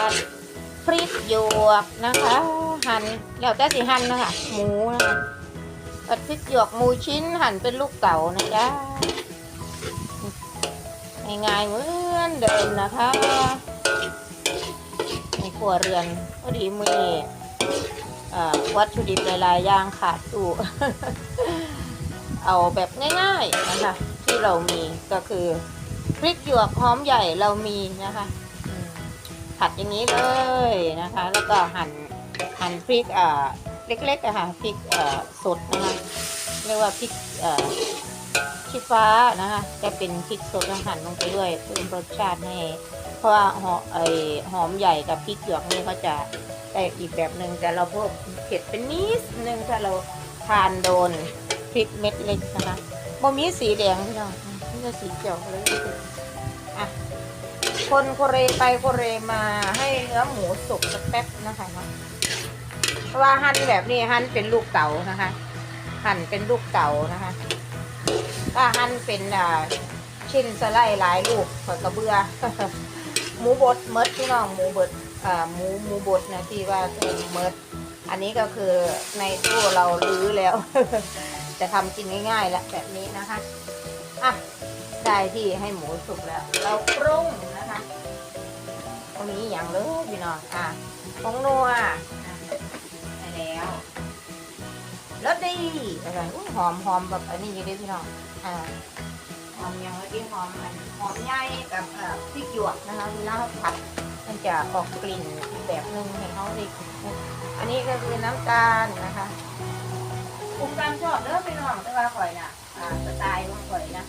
ผัดพริกหยวกนะคะ หั่นแล้วแต่สิหั่นนะคะหมูนะคะผัดพริกหยวกหมูชิ้นหั่นเป็นลูกเต๋านะจ๊ะง่ายๆเหมือนเดิมนะคะในครัวเรือนพอดีมือวัตถุดิบหลายๆอย่างขาดตู้เอาแบบง่ายๆนะคะที่เรามีก็คือพริกหยวกหอมใหญ่เรามีนะคะ ผัดอย่างนี้เลยนะคะ แล้วก็หั่นหั่นพริกเอ่อเล็กๆอะค่ะพริกเอ่อสดนะคะเรียกว่าพริกเอ่อชี้ฟ้านะคะจะเป็นพริกสดแล้วหั่นลงไปด้วยเพิ่มรสชาติให้เพราะว่าหอไอหอมใหญ่กับพริกหยวกนี่เขาจะได้อีกแบบหนึ่งแต่เราเพิ่มเผ็ดเป็นนิดนึงถ้าเราทานโดนพริกเม็ดเล็กนะคะบ่มีสีแดงพี่น้องนี่จะสีเขียวเลยอะ คนโคเรไปโคเรมาให้เนื้อหมูสุกสักแป๊บนะคะเนาะเพราะว่าหั่นแบบนี้หั่นเป็นลูกเต๋านะคะ หั่นเป็นลูกเต๋านะคะถ้าหั่นเป็นอ่าชิ้นสไลด์หลายลูกขอกระเบือหมูบดเมดพี่น้องหมูบดอ่าหมูหมูบดนะที่ว่าเป็นเมดอันนี้ก็คือในตู้เราลื้อแล้ว จะทำกินง่ายๆแล้วแบบนี้นะคะอะ ได้ที่ให้หมูสุกแล้ว เราปรุงนะคะตรงนี้อย่างเลยพี่น้องอะผงนัวอะได้แล้วรสดีอะไรอุ๊ยหอมหอมแบบอันนี้อยู่ดิพี่น้องอ่าหอมอย่างเมื่อกี้หอมอันหอมใหญ่กับพริกหยวกนะคะเวลาเราผัดมันจะออกกลิ่นแบบหนึ่งให้เขาได้อันนี้ก็คือน้ำตาลนะคะปรุงตามชอบเด้อพี่น้องแต่ว่าข่อยน่ะอ่าสไตล์ของข่อยนะ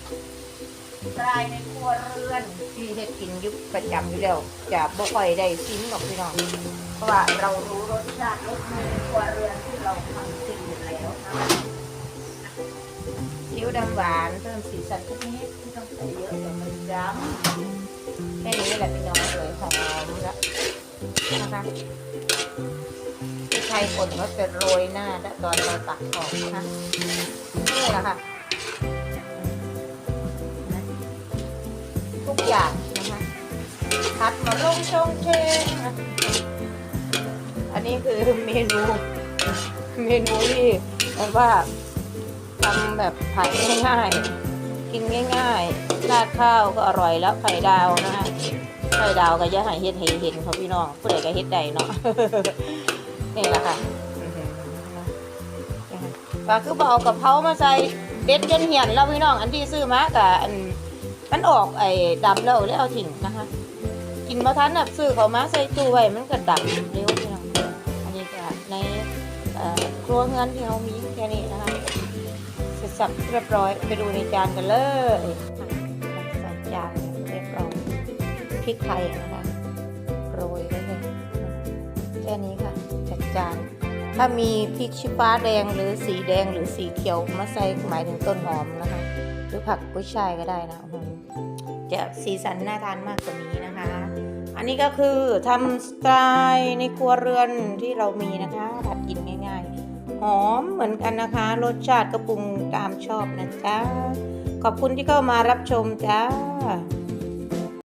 ไตล์ในครัวเรือนที่เฮ็ดกินอยุคประจำอยู่แล้วจะบ่ค่อยได้ชิมหรอกพี่น้อง เพราะว่าเรารู้รสชาติรสมือครัวเรือนที่เราทำกินอยู่แล้วนะคะซีอิ๊วดำหวานเพิ่มสีสันทุกนิดไม่ต้องใส่เยอะเดี๋ยวมันดำแค่นี้แหละพี่น้องเลยหอมแล้วนะคะที่ไทยคนก็จะโรยหน้าแล้วตอนเราตักออกนะคะนี่แหละค่ะ อย่างนะคะพัดมาลงชงเชงนะอันนี้คือเมนู เมนูที่แบบว่าทำแบบผัดง่ายๆกินง่ายๆราดข้าวก็อร่อยแล้วไข่ดาวนะคะไข่ดาวก็อย่าให้เห็นเห็นเขาพี่น้องผู้ใดก็เฮ็ดได้เนาะนี่แหละค่ะก็คือเอากับเพรามาใส่เด็ดจนเหี่ยนแล้วพี่น้องอันที่ซื้อมากับอัน มันออกไอ้ดำแล้วแล้วเอาทิ้งนะคะ กินมาทันแบบซื้อเขามาใส่ตู้ไว้มันก็ดำเร็วพี่น้องอันนี้ก็ในครัวเงินที่เขามีแค่นี้นะคะเสร็จสับเรียบร้อยไปดูในจานกันเลยใส่จานเรียบร้อยพริกไทยนะคะโรยไว้เลยแค่นี้ค่ะจัดจานถ้ามีพริกชี้ฟ้าแดงหรือสีแดงหรือสีเขียวมาใส่หมายถึงต้นหอมนะคะ หรือผักกุ้ยช่ายก็ได้นะจะสีสันน่าทานมากกว่านี้นะคะ อันนี้ก็คือทำสไตล์ในครัวเรือนที่เรามีนะคะผัดกินง่ายๆ หอมเหมือนกันนะคะ รสชาติก็ปรุงตามชอบนะจ๊ะ ขอบคุณที่เข้ามารับชมจ้า